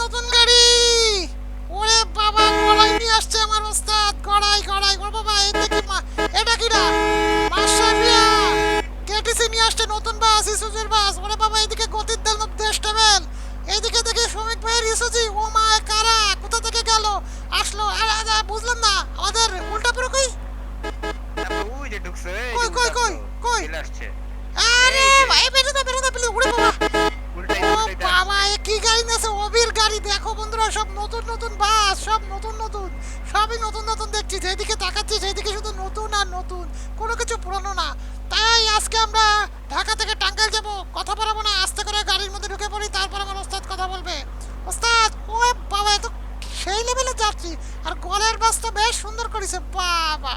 নতুন গাড়ি। ওরে বাবা গড়াই নিয়ে আসছে আমার ওস্তাদ গড়াই গড়াই ওরে বাবা এটা কি এটা কি না মাশরাফিয়া কেটিসি নিয়ে আসছে নতুন বাস ইসুজুর বাস। ওরে বাবা এদিকে গতির দাম দেশ টেবেল। এইদিকে দেখি শ্রমিক ভাইয়ের ইসুজি। ও মা কারা? কোথা থেকে গেল? আসলো। আর বুঝলাম না আমাদের উল্টা পুরো কই ওই যে ঢুকছে কই, কই, কই, কই? আসছে। আরে ভাই বেরো না বেরো না প্লিজ উড়ে বাবা। বাবা এ কি গাড়ি নেছে গাড়ি দেখো বন্ধুরা, সব নতুন নতুন বাস, সব নতুন নতুন, সবই নতুন নতুন দেখছি। যেদিকে তাকাচ্ছি সেদিকে শুধু নতুন আর নতুন, কোনো কিছু পুরনো না। তাই আজকে আমরা ঢাকা থেকে টাঙ্গাইল যাব, কথা বলব না, আস্তে করে গাড়ির মধ্যে ঢুকে পড়ি, তারপর আমার ওস্তাদ কথা বলবে। ওস্তাদ, ও বাবা, এত সেই লেভেলে যাচ্ছি আর গলের বাসটা বেশ সুন্দর করেছে, বাবা।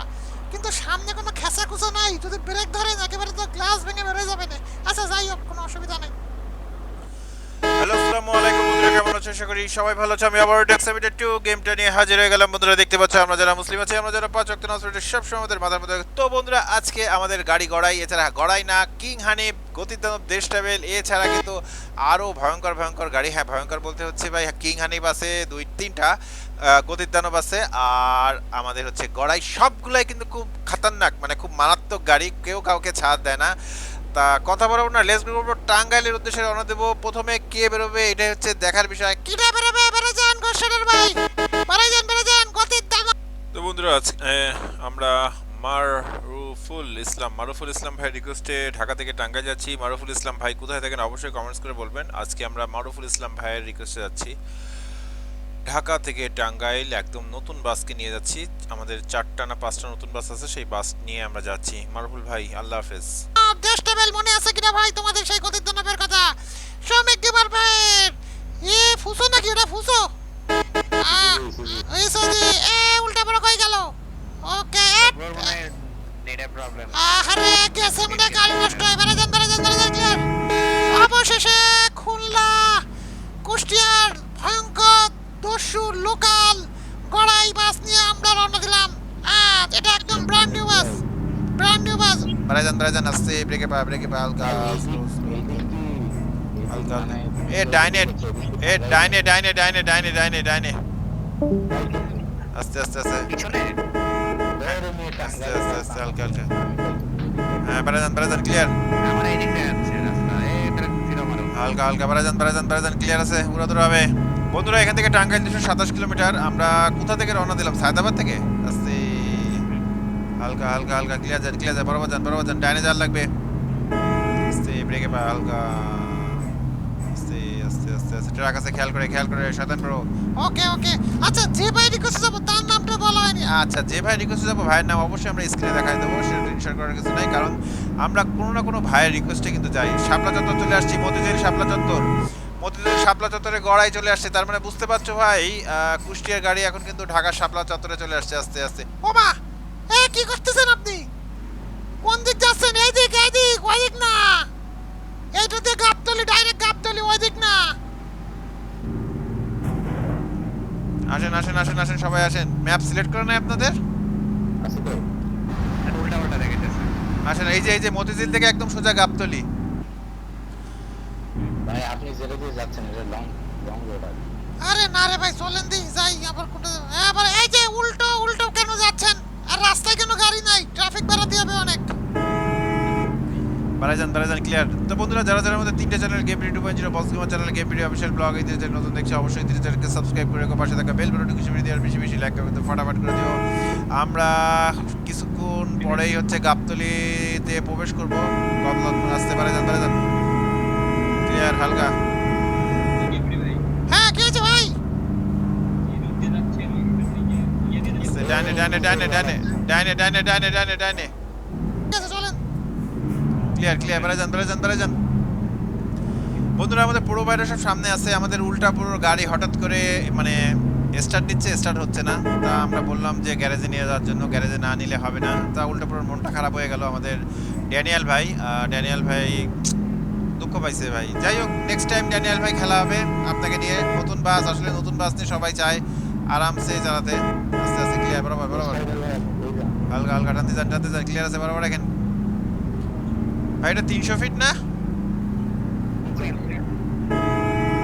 কিন্তু সামনে কোনো খেসা খুচা নাই, যদি ব্রেক ধরেন একেবারে তো গ্লাস ভেঙে বেরোয় যাবে না। আচ্ছা যাই হোক, কোনো অসুবিধা নেই। হ্যালো আসসালামু আলাইকুম আছো, আশা করি সবাই ভালো আছো। আমি আবার ডেক্স সেভেন্টি টু গেমটা নিয়ে হাজির হয়ে গেলাম। বন্ধুরা, দেখতে পাচ্ছ আমরা যারা মুসলিম আছি, আমরা যারা পাঁচ অক্ট নসরটের সব সময় আমাদের মাথার মধ্যে তো বন্ধুরা, আজকে আমাদের গাড়ি গড়াই, এছাড়া গড়াই না কিং হানিফ গতিদানব দেশ ট্রাভেল এছাড়া কিন্তু আরও ভয়ঙ্কর ভয়ঙ্কর গাড়ি। হ্যাঁ ভয়ঙ্কর বলতে হচ্ছে ভাই কিং হানিফ আছে দুই, তিনটা গতিদানব আছে আর আমাদের হচ্ছে গড়াই, সবগুলাই কিন্তু খুব খাতারনাক মানে খুব মারাত্মক গাড়ি। কেউ কাউকে ছাড় দেয় না। তা কথা বলব না লেস বেরোবো টাঙ্গাইলের উদ্দেশ্যে রওনা দেবো। প্রথমে কে বেরোবে এটা হচ্ছে দেখার বিষয়। কিটা বেরোবে? বেরো যান গোসলের ভাই। বেরো যান বেরো যান, গতির দাম তো বন্ধুরা আমরা মারুফুল ইসলাম মারুফুল ইসলাম ভাই রিকোয়েস্টে ঢাকা থেকে টাঙ্গাইল যাচ্ছি। মারুফুল ইসলাম ভাই, কোথায় থাকেন? অবশ্যই কমেন্টস করে বলবেন। আজকে আমরা মারুফুল ইসলাম ভাইয়ের রিকোয়েস্টে যাচ্ছি। ঢাকা থেকে টাঙ্গাইল, একদম নতুন বাসকে নিয়ে যাচ্ছি। আমাদের চারটা না পাঁচটা নতুন বাস আছে, সেই বাস নিয়ে আমরা যাচ্ছি। মারুফুল ভাই, আল্লাহ হাফেজ। টেবিল মনে আছে কিনা ভাই? তোমাদের সেই গতির দামের কথা। শ্রমিক গেবার ভাইয়ের এ ফুসো নাকি ওটা? ফুসো। এই সজি এ উল্টা বড় কই গেল। ওকে ওর নেটের প্রবলেম আহারে গেছে মনে গাড়ি নষ্ট হয়। বেড়ে যান বেড়ে যান বেড়ে যান। অবশেষে খুলনা কুষ্টিয়ার ভয়ঙ্কর দস্যু লোকাল গড়াই বাস নিয়ে আমরা রওনা দিলাম। আজ এটা একদম ব্র্যান্ড নিউ বাস বারাজান বারাজান আসছে ব্রেকে পা ব্রেকে পা হালকা। হালকা এ ডাইনে এ ডাইনে ডাইনে ডাইনে ডাইনে ডাইনে ডাইনে আস্তে আস্তে আস্তে আস্তে আস্তে আস্তে হালকা হালকা হ্যাঁ বারাজান বারাজান ক্লিয়ার হালকা হালকা বারাজান বারাজান বারাজান ক্লিয়ার আছে উড়াদুরা হবে। বন্ধুরা, এখান থেকে টাঙ্গাইল দুশো সাতাশ কিলোমিটার। আমরা কোথা থেকে রওনা দিলাম? সায়দাবাদ থেকে? হালকা হালকা হালকা ক্লিয়ার যান ক্লিয়ার যান বরাবর যান বরাবর যান ডাইনে যান লাগবে। আস্তে ব্রেকে পা হালকা। আস্তে আস্তে আস্তে আস্তে ট্রাক আছে খেয়াল করে খেয়াল করে সাবধান করো। ওকে ওকে। আচ্ছা যে ভাই রিকোয়েস্ট যাব তার নামটা বলা হয়নি। আচ্ছা যে ভাই রিকোয়েস্টে যাব ভাইয়ের নাম অবশ্যই আমরা স্ক্রিনে দেখাই দেবো সেটা করার কিছু নাই কারণ আমরা কোনো না কোনো ভাইয়ের রিকোয়েস্টে কিন্তু যাই। শাপলা চত্বর চলে আসছি মতিঝিল শাপলা চত্বর। মতিঝিল শাপলা চত্বরে গড়াই চলে আসছে তার মানে বুঝতে পারছ ভাই কুষ্টিয়ার গাড়ি এখন কিন্তু ঢাকা শাপলা চত্বরে চলে আসছে আস্তে আস্তে। ও মা! কি করতেছেন আপনি? কোন দিক যাচ্ছেন? এই দিক এই দিক ওই দিক না। এইটা দিয়ে গাবতলি ডাইরেক্ট গাবতলি ওই দিক না। আসেন আসেন আসেন আসেন সবাই আসেন। ম্যাপ সিলেক্ট করে নেয় আপনাদের? এটা উল্টা উল্টা দেখেছে আসেন এই যে এই যে মতিঝিল থেকে একদম সোজা গাবতলি। ভাই আপনি যেটা দিয়ে যাচ্ছেন এটা লং লং রোড আরে না রে ভাই চলেন দি যাই আবার কোনটা আবার এই যে উল্টো উল্টো আর রাস্তায় কেন গাড়ি নাই ট্রাফিক বাড়াতে হবে অনেক। বারাজান বারাজান ক্লিয়ার তো বন্ধুরা, যারা যারা আমাদের তিনটে channel game video two point zero boss gamer channel game video official blog এই যে নতুন দেখছে, অবশ্যই তিন চ্যানেলকে সাবস্ক্রাইব করে রেখো, পাশে থাকা বেল বাটন কিছু দিয়ে আর বেশি বেশি লাইক করবে তো ফটাফট করে দিও। আমরা কিছুক্ষণ পরেই হচ্ছে গাবতলিতে প্রবেশ করব। কমলন আসতে পারে, যান বারাজান ক্লিয়ার হালকা। Deine, deine, deine, deine. Deine, deine, deine, deine, deine. Clear clear বেড়া যান বেড়া যান বেড়া যান বন্ধুরা আমাদের পুরো বাইরে সব সামনে আছে। আমাদের উল্টা পুরো গাড়ি হঠাৎ করে মানে স্টার্ট দিচ্ছে স্টার্ট হচ্ছে না। তা আমরা বললাম যে গ্যারেজে নিয়ে যাওয়ার জন্য গ্যারেজে না নিলে হবে না। তা উল্টা পুরো মনটা খারাপ হয়ে গেল আমাদের ড্যানিয়াল ভাই। ড্যানিয়াল ভাই দুঃখ পাইছে ভাই। যাই হোক নেক্সট টাইম ড্যানিয়াল ভাই খেলা হবে। আপনাকে নিয়ে নতুন বাস আসলে নতুন বাস নিয়ে সবাই চায়। আরামসে চালাতে আস্তে আস্তে ক্লিয়ার বরাবর বরাবর। হালকা হালকা টানতে যান টানতে যান ক্লিয়ার আছে বরাবর এখন ভাই এটা তিনশো ফিট না?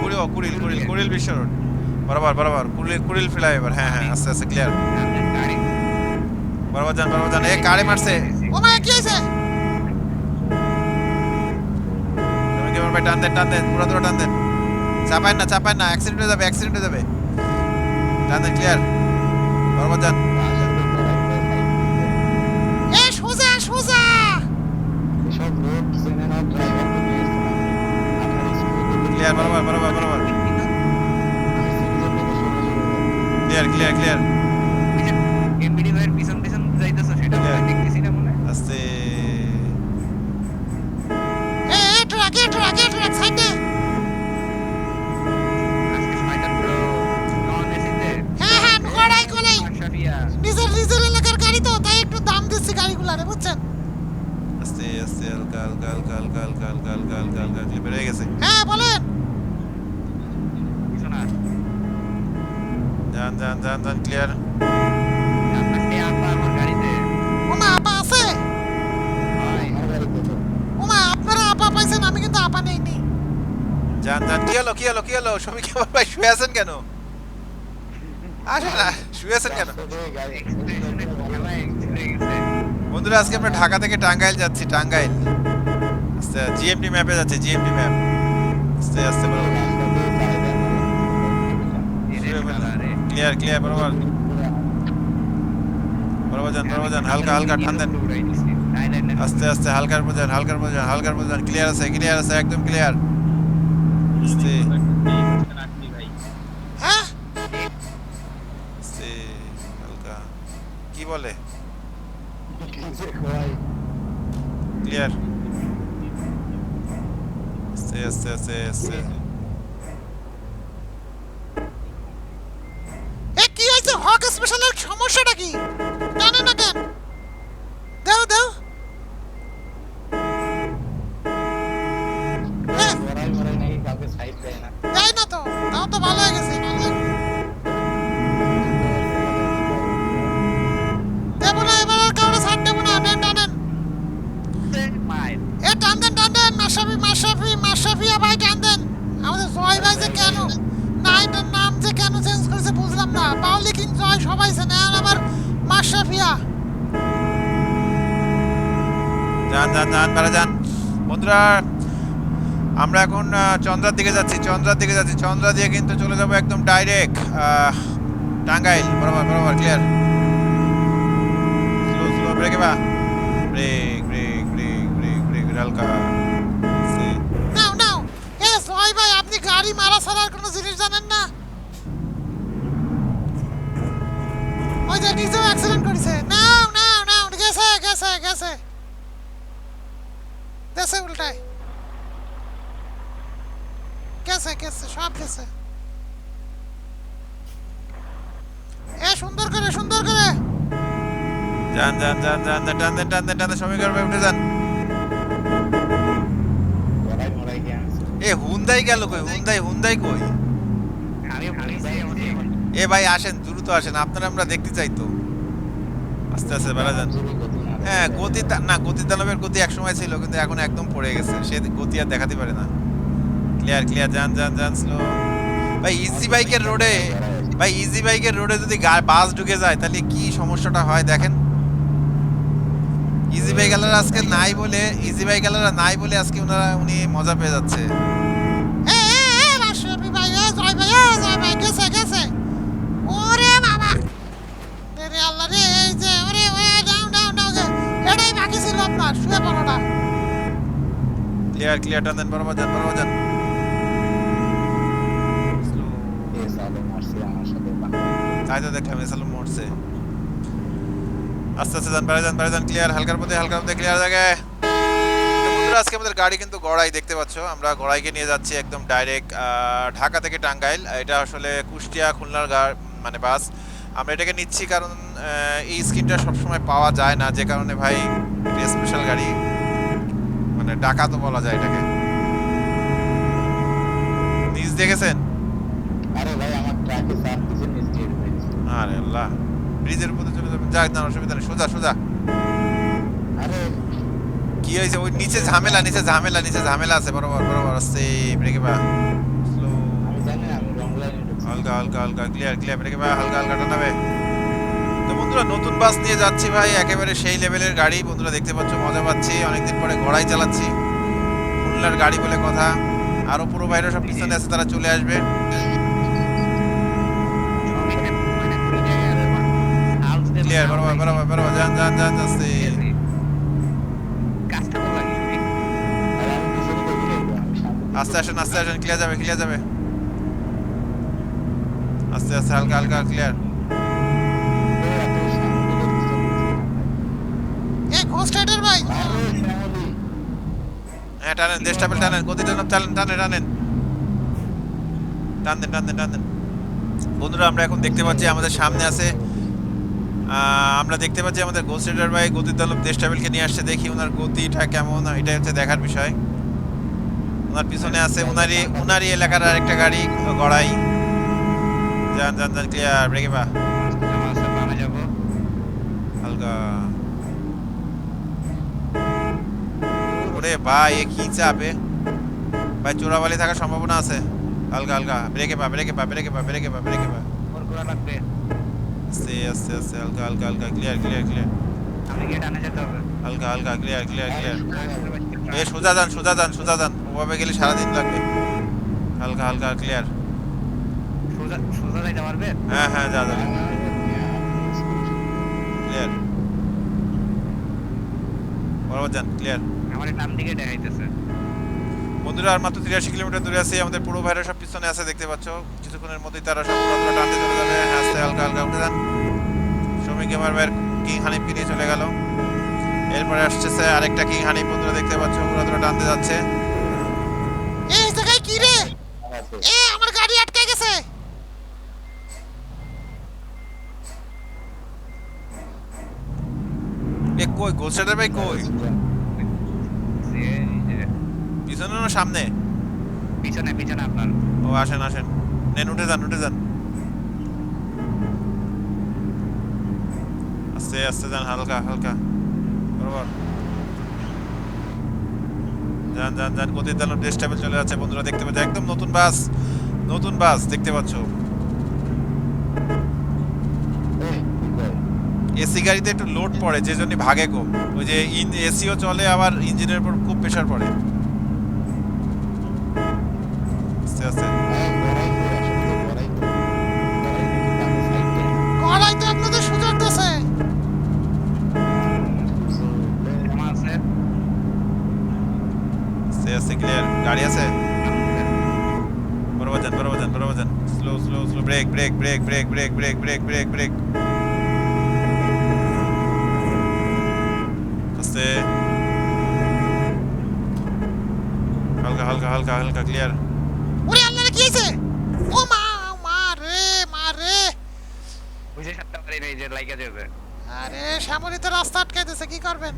কুড়ি ও, কুড়িল কুড়িল কুড়িল বিশ্ব রোড। বরাবর বরাবর কুড়িল কুড়িল ফ্লাইওভার হ্যাঁ হ্যাঁ আস্তে আস্তে ক্লিয়ার গাড়ি বরাবর যান বরাবর যান এ কারে মারছে। ও মায়া কি হয়েছে? তুমি কি ভাই টান দেন টান দেন পুরো দূরে টান দেন। চাপায় না চাপায় না অ্যাক্সিডেন্ট হয়ে যাবে অ্যাক্সিডেন্ট হয়ে যাবে। Land and clear. Barbadan. Eş huza eş huza. Clear, beraber, beraber, beraber. Clear, clear, clear. আস্তে আস্তে হালকা হালকা হালকা হালকা হালকা হালকা হালকা হালকা হালকা ক্লিপ হয়ে গেছে হ্যাঁ বলেন যান যান যান যান ক্লিয়ার আপা ওমা আপা আছে হয় আমার গাড়িতে তো ওমা আপনারা আপা পাইছেন আমি কিন্তু আপা নেইনি যান যান কি হলো কি হলো কি হলো শ্রমিক আমার ভাই শুয়ে আছেন কেন আসেন না শুয়ে আছেন কেন বন্ধুরা আজকে আমরা ঢাকা থেকে টাঙ্গাইল যাচ্ছি টাঙ্গাইল। আস্তে জিএমটি ম্যাপে যাচ্ছি জিএমটি ম্যাপ আস্তে আস্তে বরাবর কালারে ক্লিয়ার ক্লিয়ার বরাবর। বরাবর যান বরাবর যান হালকা হালকা নাই নাই নাই আস্তে আস্তে হালকার বোঝান হালকার বোঝান হালকার বোঝান ক্লিয়ার আছে ক্লিয়ার আছে একদম ক্লিয়ার আস্তে। হ্যাঁ? আস্তে হালকা। কি বলে? ক্লিয়ার আস্তে আস্তে আস্তে আস্তে এ কি হয়েছে? হক স্পেশালের সমস্যাটা কি? মাসাফি মাসাফি ভাই টান দেন। আমাদের জয় ভাই যে কেন? নাইটের নাম যে কেন চেঞ্জ করেছে বুঝলাম না। পাওলি কিং জয় সবাই চেনে? আর আবার মাসাফিয়া যান যান যান বেড়া যান। বন্ধুরা, আমরা এখন চন্দ্রার দিকে যাচ্ছি, চন্দ্রার দিকে যাচ্ছি। চন্দ্রা দিয়ে কিন্তু চলে যাব একদম ডাইরেক্ট টাঙ্গাইল। বরাবর বরাবর ক্লিয়ার স্লো স্লো ব্রেকে বা? Brake brake brake brake brake হালকা গাড়ি মারা ছাড়ার কোনো জিনিস জানেন না? ওই যে নিজেও অ্যাক্সিডেন্ট করেছে। নাও নাও নাও, গেছে গেছে গেছে। গেছে উল্টায়। গেছে গেছে, সব গেছে। এ, সুন্দর করে সুন্দর করে। যান যান যান যান টান টান টান সময় করবে উঠে যান। হুন্দাই গেল কই? হুন্দাই হুন্দাই কই? এ ভাই, আসেন, দ্রুত আসেন, আপনারা আমরা দেখতে চাই তো। আস্তে আস্তে, বেড়া যান। হ্যাঁ গতি না, গতি দানবের গতি এক সময় ছিল, কিন্তু এখন একদম পড়ে গেছে। সে গতি আর দেখাতে পারে না। ক্লিয়ার ক্লিয়ার যান যান যান স্লো ভাই ইজি বাইকের রোডে ভাই ইজি বাইকের রোডে যদি বাস ঢুকে যায়, তাহলে কি সমস্যাটা হয় দেখেন? ইজি বাইক গেলার আজকে নাই বলে ইজি বাইক গেলারা নাই বলে আজকে ওনারা উনি মজা পেয়ে যাচ্ছে। আস্তে আস্তে যান বেড়ে যান বেড়ে যান ক্লিয়ার হালকার মধ্যে হালকার মধ্যে ক্লিয়ার জায়গায় বন্ধুরা আজকে আমাদের গাড়ি কিন্তু গড়াই দেখতে পাচ্ছ? আমরা গড়াইকে নিয়ে যাচ্ছি একদম ডাইরেক্ট ঢাকা থেকে টাঙ্গাইল। এটা আসলে কুষ্টিয়া খুলনার মানে বাস। আমরা এটাকে নিচ্ছি কারণ এই স্কিনটা সবসময় পাওয়া যায় না যে কারণে ভাই স্পেশাল গাড়ি মানে ডাকা তো বলা যায় এটাকে। নিজ দেখেছেন? আরে ভাই আমার ট্রাকে চাপ দিছে নিচ দিয়ে আরে আল্লাহ ব্রিজের উপরে চলে যাবেন। যাক না অসুবিধা নেই সোজা সোজা। কি হয়েছে? ওই নিচে ঝামেলা নিচে ঝামেলা নিচে ঝামেলা আছে। বরাবর বরাবর আসছে ব্রেকে বা হালকা হালকা হালকা ক্লিয়ার ক্লিয়ার ব্রেকে ভাই হালকা হালকা টানাবে। তো বন্ধুরা, নতুন বাস নিয়ে যাচ্ছি ভাই। একেবারে সেই লেভেলের গাড়ি। বন্ধুরা, দেখতে পাচ্ছ, মজা পাচ্ছি। অনেকদিন পরে ঘোড়াই চালাচ্ছি। খুলনার গাড়ি বলে কথা। আরও পুরো বাইরে সব পিছনে আছে, তারা চলে আসবে। ক্লিয়ার বরাবর বরাবর বরাবর, যান যান যান, যাচ্ছে কাজটা তো লাগে আর আমি পিছনে দেখি রাখব, আমি সামনে আস্তে আসেন আস্তে আসেন ক্লিয়ার যাবে ক্লিয়ার যাবে। আস্তে আস্তে হালকা হালকা ক্লিয়ার। এই ঘোস্ট রাইডার ভাই। হ্যাঁ টানেন দেশ টাপেল টানেন গতি টানেন টানেন টানেন টানেন। টান দেন টান দেন টান দেন। বন্ধুরা আমরা এখন দেখতে পাচ্ছি আমাদের সামনে আছে আমরা দেখতে পাচ্ছি আমাদের গোস্ট রাইডার ভাই গতির দলব দেশ টাপেলকে নিয়ে আসছে দেখি ওনার গতিটা কেমন এটা হচ্ছে দেখার বিষয়। ওনার পিছনে আছে ওনারই ওনারই এলাকার আরেকটা গাড়ি গড়াই। যান যান যান ক্লিয়ার ব্রেকে পা। হালকা। ওরে ভাই এ কি চাপে ভাই চোরাবালি থাকার সম্ভাবনা আছে। হালকা হালকা ব্রেকে পা ব্রেকে পা ব্রেকে পা ব্রেকে পা ব্রেকে পা। লাগবে আস্তে আস্তে আস্তে হালকা হালকা হালকা ক্লিয়ার ক্লিয়ার ক্লিয়ার হালকা হালকা ক্লিয়ার ক্লিয়ার ক্লিয়ার এ সোজা যান সোজা যান সোজা যান। ওভাবে গেলে সারাদিন লাগবে। হালকা হালকা ক্লিয়ার সোজা সোজা যাইতে পারবে? হ্যাঁ হ্যাঁ যা যাবে ক্লিয়ার বরাবর যান ক্লিয়ার আমার ডান দিকে দেখাইতেছে। বন্ধুরা আর মাত্র তিরাশি কিলোমিটার দূরে আছে। আমাদের পুরো ভাইরা সব পিছনে আছে দেখতে পাচ্ছ। কিছুক্ষণের মধ্যেই তারা সব পুরোপুরি টানতে চলে যাবে। হ্যাঁ, আস্তে হালকা হালকা উঠে যান। শ্রমিক গেমার ভাইয়ের কিং হানিফকে নিয়ে চলে গেল। এরপরে আসছে আরেকটা কিং হানি বন্ধুরা দেখতে পাচ্ছ পুরো টানতে যাচ্ছে। এই জায়গায় কি রে? এ আমার গাড়ি আটকে গেছে। এ কই গোলসেটার ভাই কই? পিছনে না সামনে? পিছনে পিছনে আপনার। ও আসেন আসেন। নেন উঠে যান উঠে যান। আস্তে আস্তে যান হালকা হালকা। যান যান যান ড্রেস চলে যাচ্ছে। বন্ধুরা, দেখতে পাচ্ছ, একদম নতুন বাস নতুন বাস, দেখতে পাচ্ছ? এসি গাড়িতে একটু লোড পড়ে, যে জন্য ভাগে কম। ওই যে ইন, এসিও চলে, আবার ইঞ্জিনের উপর খুব প্রেশার পড়ে। আস্তে আস্তে। হালকা হালকা ক্লিয়ার ওরে আল্লাহ কি হয়েছে ও মা মা রে মা রে। বুঝে সাতটা পারি নাই যে লাইকা যাবে আরে সামনে তো রাস্তা আটকে দিছে কি করবেন?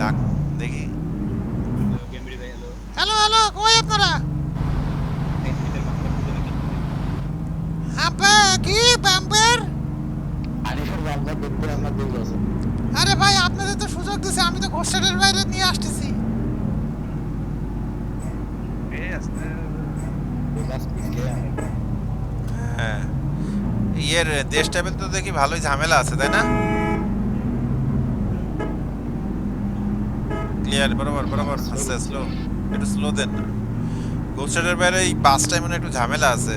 ডাক দেখি। হ্যালো হ্যালো কই আপনারা? আব্বা কি বাম্পার? আরে বাবা দেখতে আমার দুই বছর। আরে ভাই আপনাদের তো সুযোগ দিছে আমি তো ঘোষেটের বাইরে নিয়ে আসতেছি। হ্যাঁ। ইয়ের দেশ টাইপের তো দেখি ভালোই ঝামেলা আছে তাই না? ক্লিয়ার বরাবর বরাবর আস্তে স্লো একটু স্লো দেন। না বাইরে এই মানে একটু ঝামেলা আছে।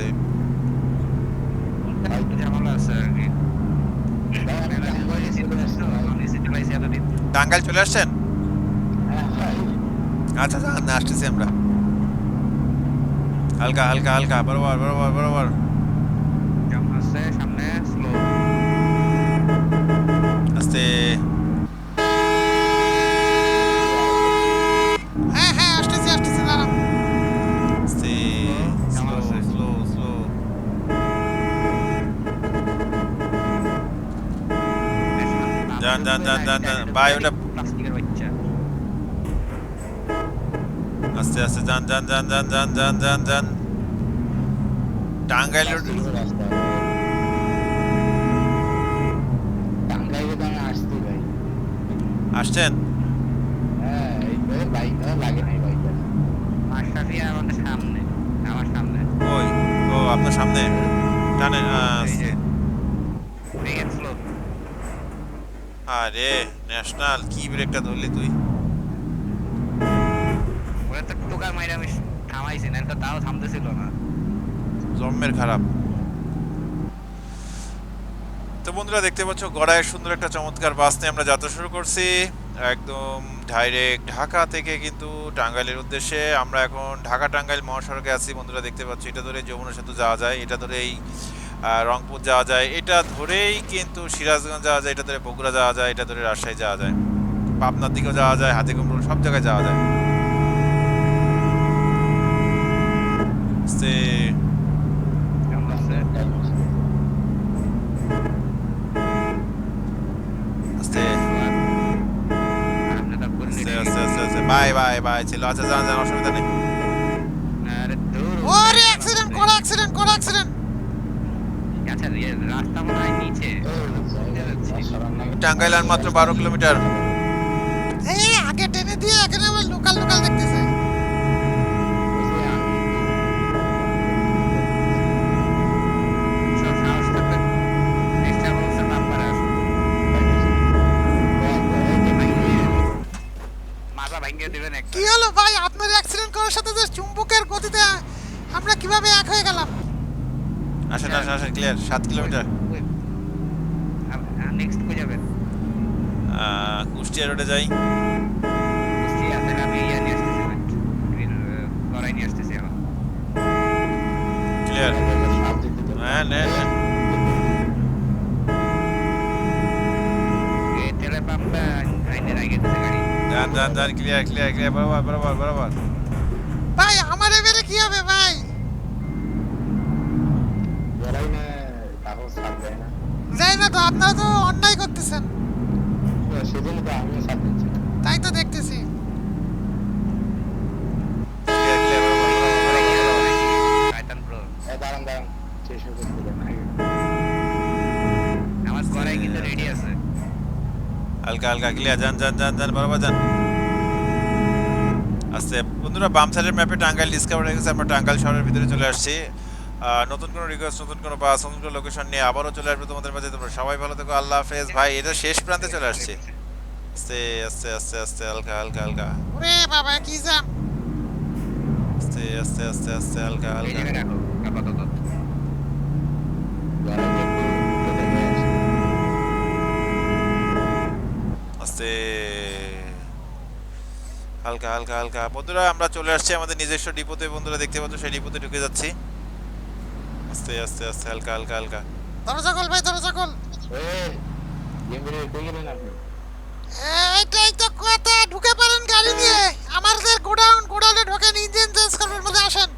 হ্যাঁ, টাঙ্গাইল চলে আসছেন? হ্যাঁ, আচ্ছা আচ্ছা আসতেছি আমরা। হালকা হালকা হালকা বরাবর বরাবর বরাবর। জামা আছে সামনে স্লো আস্তে। হ্যাঁ হ্যাঁ যান, যান, যান, যান, যান। ভাই, ওটা- আস্তে আস্তে যান যান যান যান যান যান যান যান টাঙ্গাইল রোড। আসছেন? হ্যাঁ, এই তো বাইক লাগে নাই বাইকটা। মাশরাফি আমাদের সামনে আমার সামনে। ওই ও আপনার সামনে? টানে আরে ন্যাশনাল কি ব্রেকটা ধরলি তুই? মাইরা আমি থামাইছি না তো তাও থামতেছিল না। জম্মের খারাপ। তো বন্ধুরা, দেখতে পাচ্ছ গড়ায় সুন্দর একটা চমৎকার বাস নিয়ে আমরা যাত্রা শুরু করছি। একদম ডাইরেক্ট ঢাকা থেকে কিন্তু টাঙ্গাইলের উদ্দেশ্যে। আমরা এখন ঢাকা টাঙ্গাইল মহাসড়কে আছি। বন্ধুরা, দেখতে পাচ্ছ, এটা ধরে যমুনা সেতু যাওয়া যায়, এটা ধরেই রংপুর যাওয়া যায়, এটা ধরেই কিন্তু সিরাজগঞ্জ যাওয়া যায়, এটা ধরে বগুড়া যাওয়া যায়, এটা ধরে রাজশাহী যাওয়া যায়, পাবনার দিকেও যাওয়া যায় হাতিকুমরুল সব জায়গায় যাওয়া যায়। আস্তে বাই বাই বাই ছিল আচ্ছা জান জান অসুবিধা নেই ওরে অ্যাক্সিডেন্ট করে অ্যাক্সিডেন্ট করে অ্যাক্সিডেন্ট আচ্ছা রাস্তা মনে হয় নিচে টাঙ্গাইল মাত্র বারো কিলোমিটার কীভাবে এক হয়ে গেলাম? আসেন আসেন আসেন ক্লিয়ার সাত কিলোমিটার নেক্সট কই যাবেন? কুষ্টিয়া রোডে যাই। বুঝছি আছেন আমি ইয়া নিয়ে আসতেছি করাই নিয়ে আসতেছি এখন। ক্লিয়ার হ্যাঁ গাড়ি। যান যান যান ক্লিয়ার ক্লিয়ার ক্লিয়ার বরাবর বরাবর বরাবর। ভাই আমার এবারে কি হবে ভাই যারাই না কাগজ ছাড় দেয় না যাই না তো আপনারা তো অন্যায় করতেছেন। সেজন্য তো আমিও ছাড় দিচ্ছি তাই তো দেখতেছি হালকা হালকা ক্লিয়ার যান যান যান যান বরাবর যান। আস্তে বন্ধুরা বাম সাইডের ম্যাপে টাঙ্গাইল ডিসকাভার হয়ে গেছে আমরা টাঙ্গাইল শহরের ভিতরে চলে আসছি। নতুন কোনো রিকোয়েস্ট নতুন কোনো বাস নতুন কোনো লোকেশন নিয়ে আবারও চলে আসবে তোমাদের মাঝে। তোমরা সবাই ভালো থেকো আল্লাহ হাফেজ। ভাই এটা শেষ প্রান্তে চলে আসছে। আস্তে আস্তে আস্তে আস্তে হালকা হালকা হালকা। ওরে বাবা কি জাম। আস্তে আস্তে আস্তে আস্তে হালকা হালকা। আপাতত। আস্তে। হালকা হালকা হালকা। বন্ধুরা আমরা চলে আসছি আমাদের নিজস্ব ডিপোতে। বন্ধুরা দেখতে পাচ্ছ সেই ডিপোতে ঢুকে যাচ্ছি। আস্তে আস্তে আস্তে হালকা হালকা হালকা। দরজা খোল ভাই দরজা খোল। এইটাই তো কথা ঢুকে পারেন গাড়ি দিয়ে আমাদের গোডাউন গোডাউনে ঢোকেন ইঞ্জিন চেঞ্জ করার মধ্যে আসেন।